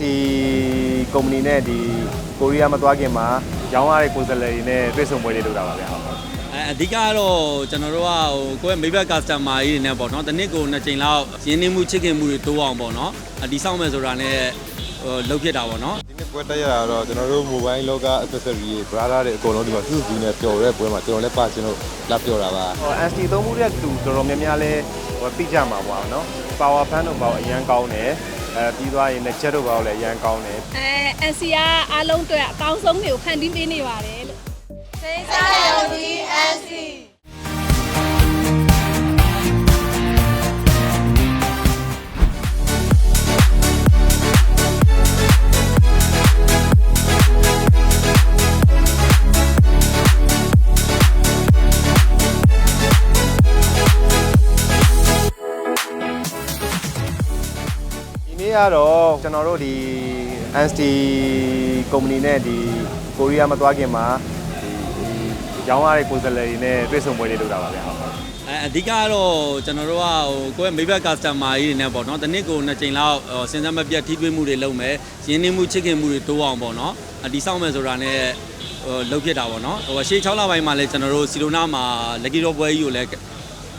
ST ကုမ္ပဏီနဲ့ဒီကိုရီးယားမသွားခင်မှာရောင်းရတဲ့ကိုယ်စားလှယ်တွေနဲ့တွေ့ဆုံပွဲတွေလုပ်တာပါဗျာဟုတ်အဲအဓိကကတော့ကျွန်တော်တို့ကဟိုကိုယ့်ရဲ့ Maybach customer ကြီးတွေနဲ့ပေါ့နော်တစ်နှစ်ကိုနှစ်ကြိမ်လောက်ရင်းနှီးမှုချစ်ခင်မှုတွေတိုးအောင်ပေါ့နော်အဒီဆောင်မယ်ဆိုတာနဲ့ဟိုလုပ်ဖြစ်တာပေါ့နော်ဒီနေ့ပွဲတက်ရတာတော့ကျွန်တော်တို့ mobile လောက accessory တွေ brother တွေအကုန်လုံးဒီမှာစုစုနဲ့ပျော်တဲ့ပွဲမှာကျွန်တော်လည်းပါကျွန်တော်လာပျော်တာပါဟို ST သုံးမှုတဲ့သူတော်တော်များများလဲဟိုသိကြမှာပေါ့နော် power fan တို့ပေါ့အရန်ကောင်းတယ် အဲပြီးသွားရင်လည်း jet တို့ပေါ့လည်းအရန်ကောင်းတယ်အဲ NC ကအားလုံးအတွက်အကောင်းဆုံးတွေကိုဖန်တီးပေးနေပါတယ်လို့စိတ်စားယုံကြည် NC နေ့ကတော့ကျွန်တော်တို့ဒီ ST ကုမ္ပဏီနဲ့ဒီကိုရီးယားမသွားခင်မှာဒီရောင်းရတဲ့ကိုယ်စားလှယ်တွေနဲ့တွေ့ဆုံပွဲတွေလုပ်တာပါဗျာဟုတ်အဲအဓိကကတော့ကျွန်တော်တို့ကဟိုကိုယ့်ရဲ့ Maybach customer ကြီးတွေနဲ့ပေါ့နော်တစ်နှစ်ကိုနှစ်ကြိမ်လောက်ဟိုစဉ်းစားမပြတ်ထိတွေ့မှုတွေလုပ်မယ်ရင်းနှီးမှုချစ်ခင်မှုတွေတိုးအောင်ပေါ့နော်အဒီဆောင်မယ်ဆိုတာနဲ့ဟိုလုပ်ဖြစ်တာပေါ့နော်ဟိုရှေ့6လပိုင်းမှာလည်းကျွန်တော်တို့စီလိုနာမှာ lucky draw ပွဲကြီးကိုလည်း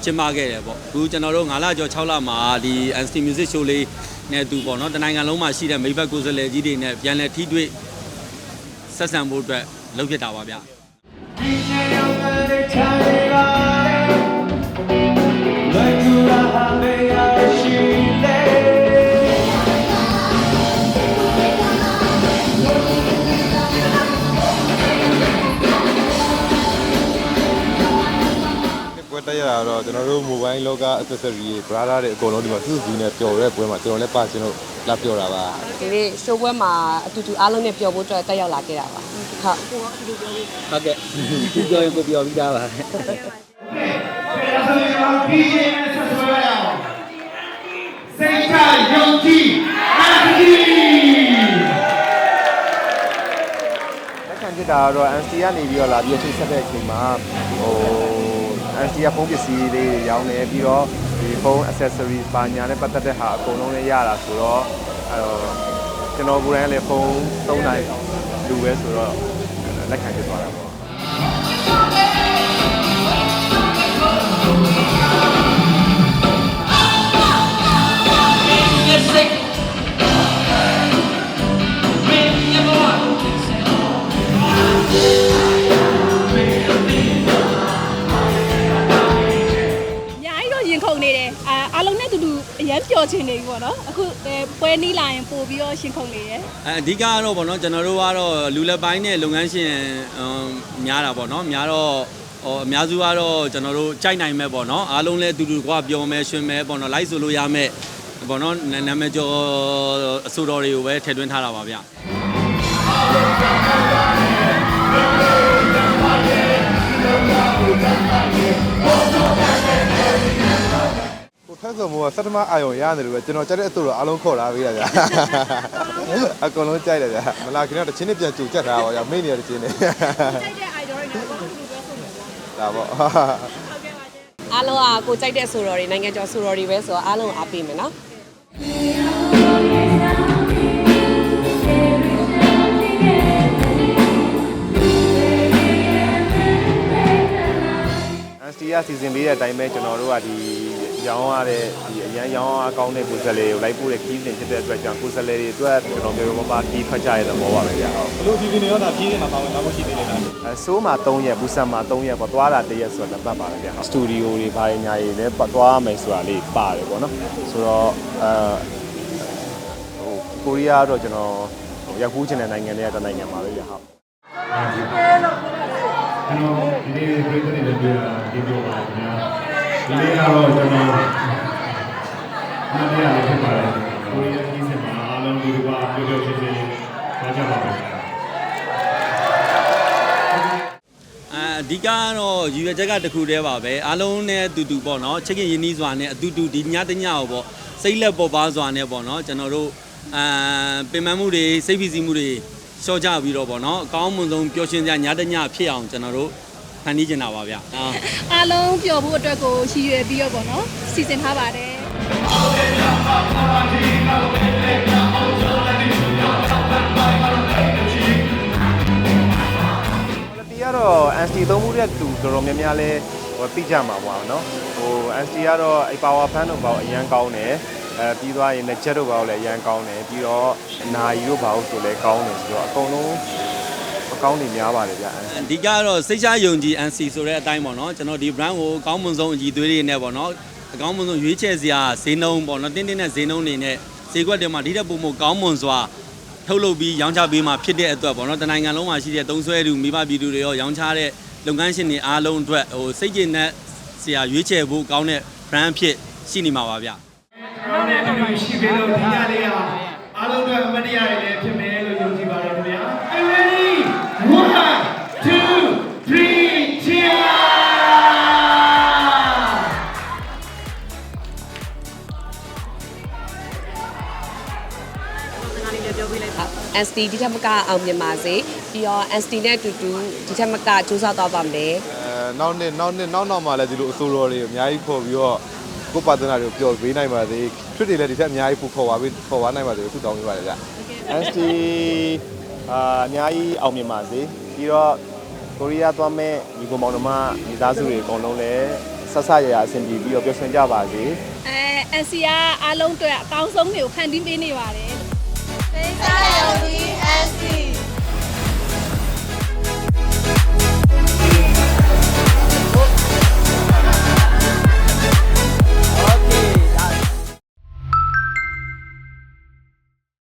ကျင်းပခဲ့တယ်ပေါ့အခုကျွန်တော်တို့9လကျော်6လမှာဒီ NCT Music Show လေး နဲ့တူပေါ့နော်တနိုင်ငံလုံးမှာရှိတဲ့ Maybach ကိုယ်စားလှယ်ကြီးတွေနဲ့ပြန်လည်ထိတွေ့ဆက်ဆံဖို့အတွက်လုပ်ဖြစ်တာပါဗျ ဒီပွဲတက်ရတာတော့ကျွန်တော်တို့ mobile လောက accessory တွေ brother တွေအကုန်လုံးဒီမှာစုစုနဲ့ပျော်တဲ့ပွဲမှာကျွန်တော်လည်းပါကျွန်တော်လာပျော်တာပါဒီနေ့ show ပွဲမှာအတူတူအားလုံးနဲ့ပျော်ဖို့အတွက်တက်ရောက်လာခဲ့တာပါဟုတ်ဟုတ်ကဲ့ဒီပြောရင်ကိုပြောပြီးသားပါစိတ်ချယုံကြည်အန်တီလက်ခံဖြစ်တာကတော့ NC ကနေပြီးတော့လာပြီးချိတ်ဆက်တဲ့အချိန်မှာဟို NC ကဖုန်းပစ္စည်းလေးတွေရောင်းနေပြီးတော့ဒီဖုန်း accessory ပါညာနဲ့ပတ်သက်တဲ့ဟာအကုန်လုံးလည်းရတာဆိုတော့အဲတော့ကျွန်တော်ကိုယ်တိုင်လည်းဖုန်းသုံးနိုင်လူပဲဆိုတော့လက်ခံဖြစ်သွားတာပေါ့ အာအားလုံးနဲ့အတူတူအရန်ပျော်ချင်နေပြီပေါ့နော်အခုအဲပွဲနီးလာရင်ပို့ပြီးတော့ရှင်ခုန်နေတယ်အဲအဓိကကတော့ဗောနော်ကျွန်တော်တို့ကတော့လူလက်ပိုင်းနဲ့လုပ်ငန်းရှင်အမ်များတာဗောနော်များတော့ဟိုအများစုကတော့ကျွန်တော်တို့ကြိုက်နိုင်မဲ့ဗောနော်အားလုံးလည်းအတူတူကွာပျော်မယ်ရွှင်မယ်ဗောနော်လိုက်ဆိုလို့ရမယ်ဗောနော်နာနာမည်ကျော်အဆိုတော်တွေကိုပဲထည့်သွင်းထားတာပါဗျ ကိုထက်စုံမိုးကစက်တမအာယုံရတယ်လို့ပဲကျွန်တော်ကြက်တဲ့အတူတော့အားလုံးခေါ်လာပေးတာဗျာအကုန်လုံးကြိုက်တယ်ဗျာမလာခင်တော့တစ်ချင်းနဲ့ပြန်ကြူချက်ထားပါဗျာမိနေရတစ်ချင်းနဲ့ကြိုက်တဲ့ idol တွေနဲ့ပေါ့အတူတူပဲဆိုမှာပါဒါပေါ့ဟုတ်ကဲ့ပါရှင်အားလုံးကကိုကြိုက်တဲ့ဆိုတော်တွေနိုင်ငံကျော်ဆိုတော်တွေပဲဆိုတော့အားလုံးကိုအားပေးမယ်နော် NC ကစီစဉ်ပေးတဲ့အတိုင်းပဲကျွန်တော်တို့ကဒီ ရောင်းရတဲ့ဒီအရန်ရောင်းအားကောင်းတဲ့ကိုယ်စားလှယ်ကိုလိုက်ပို့တဲ့ခီးစဉ်ဖြစ်တဲ့အတွက်ကြောင့်ကိုယ်စားလှယ်တွေအတွက်ကျွန်တော်မျိုးမပါခီးထွက်ကြရတဲ့သဘောပါပဲဗျာဟုတ်ဘလို့ဒီဒီနေရောဒါပြေးနေတာပါဝင်တော့မရှိသေးတယ်လားအဲဆိုးမှာ3ရက်ဘူးဆန်မှာ3ရက်ပေါ့သွားတာ1ရက်ဆိုတော့ပတ်ပါတယ်ဗျာစတူဒီယိုတွေဘာတွေညာတွေလည်းသွားမယ်ဆိုတာလေးပါတယ်ပေါ့နော်ဆိုတော့အဲဟိုကိုရီးယားတော့ကျွန်တော်ဟိုရောက်ခုချင်တဲ့နိုင်ငံတွေကတစ်နိုင်ငံပါပဲဗျာဟုတ်ကျွန်တော်ဒီနေ့ပြည်သူတွေပြောတာဒီပြောပါခင်ဗျာ ဒီနေ့ကတော့ကျွန်တော်နားရလေးဖြစ်ပါတယ်ကိုရီးယားကြီးစင်မှာအားလုံးဒီကပြောပြောရှင်းရှင်းပြောကြပါမယ်အဲအဓိကကတော့ရည်ရွယ်ချက်ကတစ်ခုတည်းပါပဲအားလုံးနဲ့အတူတူပေါ့နော်ချစ်ခင်ရင်းနှီးစွာနဲ့အတူတူဒီညတညကိုပေါ့စိတ်လက်ပေါ်ပါစွာနဲ့ပေါ့နော်ကျွန်တော်တို့အာပင်ပန်းမှုတွေစိတ်ဖိစီးမှုတွေရှော့ကြပြီးတော့ပေါ့နော်အကောင်းမွန်ဆုံးပျော်ရွှင်စရာညတညဖြစ်အောင်ကျွန်တော်တို့ ဖန်တီးကျင်တာပါဗျာအာအားလုံးပျော်ဖို့အတွက်ကိုရည်ရွယ်ပြီးတော့ပေါ့နော်စီစဉ်ထားပါတယ်။တီကတော့ NC သုံးမှုတဲ့သူတော်တော်များများလဲဟိုသိကြမှာပေါ့နော်ဟို NC ကတော့အဲ့ power fan တို့ပေါ့အရန်ကောင်းတယ်အဲပြီးသွားရင်လည်း jet တို့ပေါ့လည်းအရန်ကောင်းတယ်ပြီးတော့နာယီတို့ဘာလို့ဆိုလဲကောင်းတယ်ဆိုတော့အကုန်လုံးအ ကောင်းနေများပါတယ်ဗျ NC အဓိကကတော့စိတ်ချယုံကြည် NC ဆိုတဲ့အတိုင်းပေါ့နော်ကျွန်တော်ဒီ brand ကိုအကောင်းမွန်ဆုံးအကြည်သွေးတွေနဲ့ပေါ့နော်အကောင်းမွန်ဆုံးရွေးချယ်စရာဈေးနှုန်းပေါ့နော်တင်းတင်းနဲ့ဈေးနှုန်းတွေနဲ့ဈေးကွက်တွေမှာဒီတဲ့ပုံမကောင်းမွန်စွာထုတ်လုပ်ပြီးရောင်းချပေးမှဖြစ်တဲ့အတွက်ပေါ့နော်တနိုင်ငံလုံးမှာရှိတဲ့သုံးဆွဲသူမိဘပြည်သူတွေရောရောင်းချတဲ့လုပ်ငန်းရှင်တွေအားလုံးအတွက်ဟိုစိတ်ကျဉ်တဲ့ဆရာရွေးချယ်ဖို့ကောင်းတဲ့ brand ဖြစ်ရှိနေမှာပါဗျ ကျွန်တော်နဲ့အတူရှိပြီးတော့ဒီညလေးဟာအားလုံးအတွက်အမတရားတွေလည်းဖြစ်မယ်လို့ ST ဒီထက်မကအောင်မြင်ပါစေပြီးတော့ ST နဲ့အတူတူဒီထက်မကစူးစမ်းသွားပါမယ်အဲနောက်နှစ်နောက်နှစ်နောက်နောက်မှလည်းဒီလိုအစိုးရတွေအများကြီးခေါ်ပြီးတော့ကိုယ်ပါတနာတွေကိုပျော်ပေးနိုင်ပါသေးထွတ်တွေလည်းဒီထက်အများကြီးပို့ခေါ်ပါပေးခေါ်ပါနိုင်ပါသေးလို့ဆုတောင်းပေးပါတယ်ဗျ NC အာအများကြီးအောင်မြင်ပါစေပြီးတော့ကိုရီးယားသွားမဲ့ဒီကောင်မောင်နှမမိသားစုတွေအကုန်လုံးလည်းဆက်ဆက်ရရအဆင်ပြေပြီးတော့ပျော်ရွှင်ကြပါစေအဲ NC ကအားလုံးအတွက်အကောင်းဆုံးတွေကိုဖန်တီးပေးနေပါတယ် K-I-L-D-S-T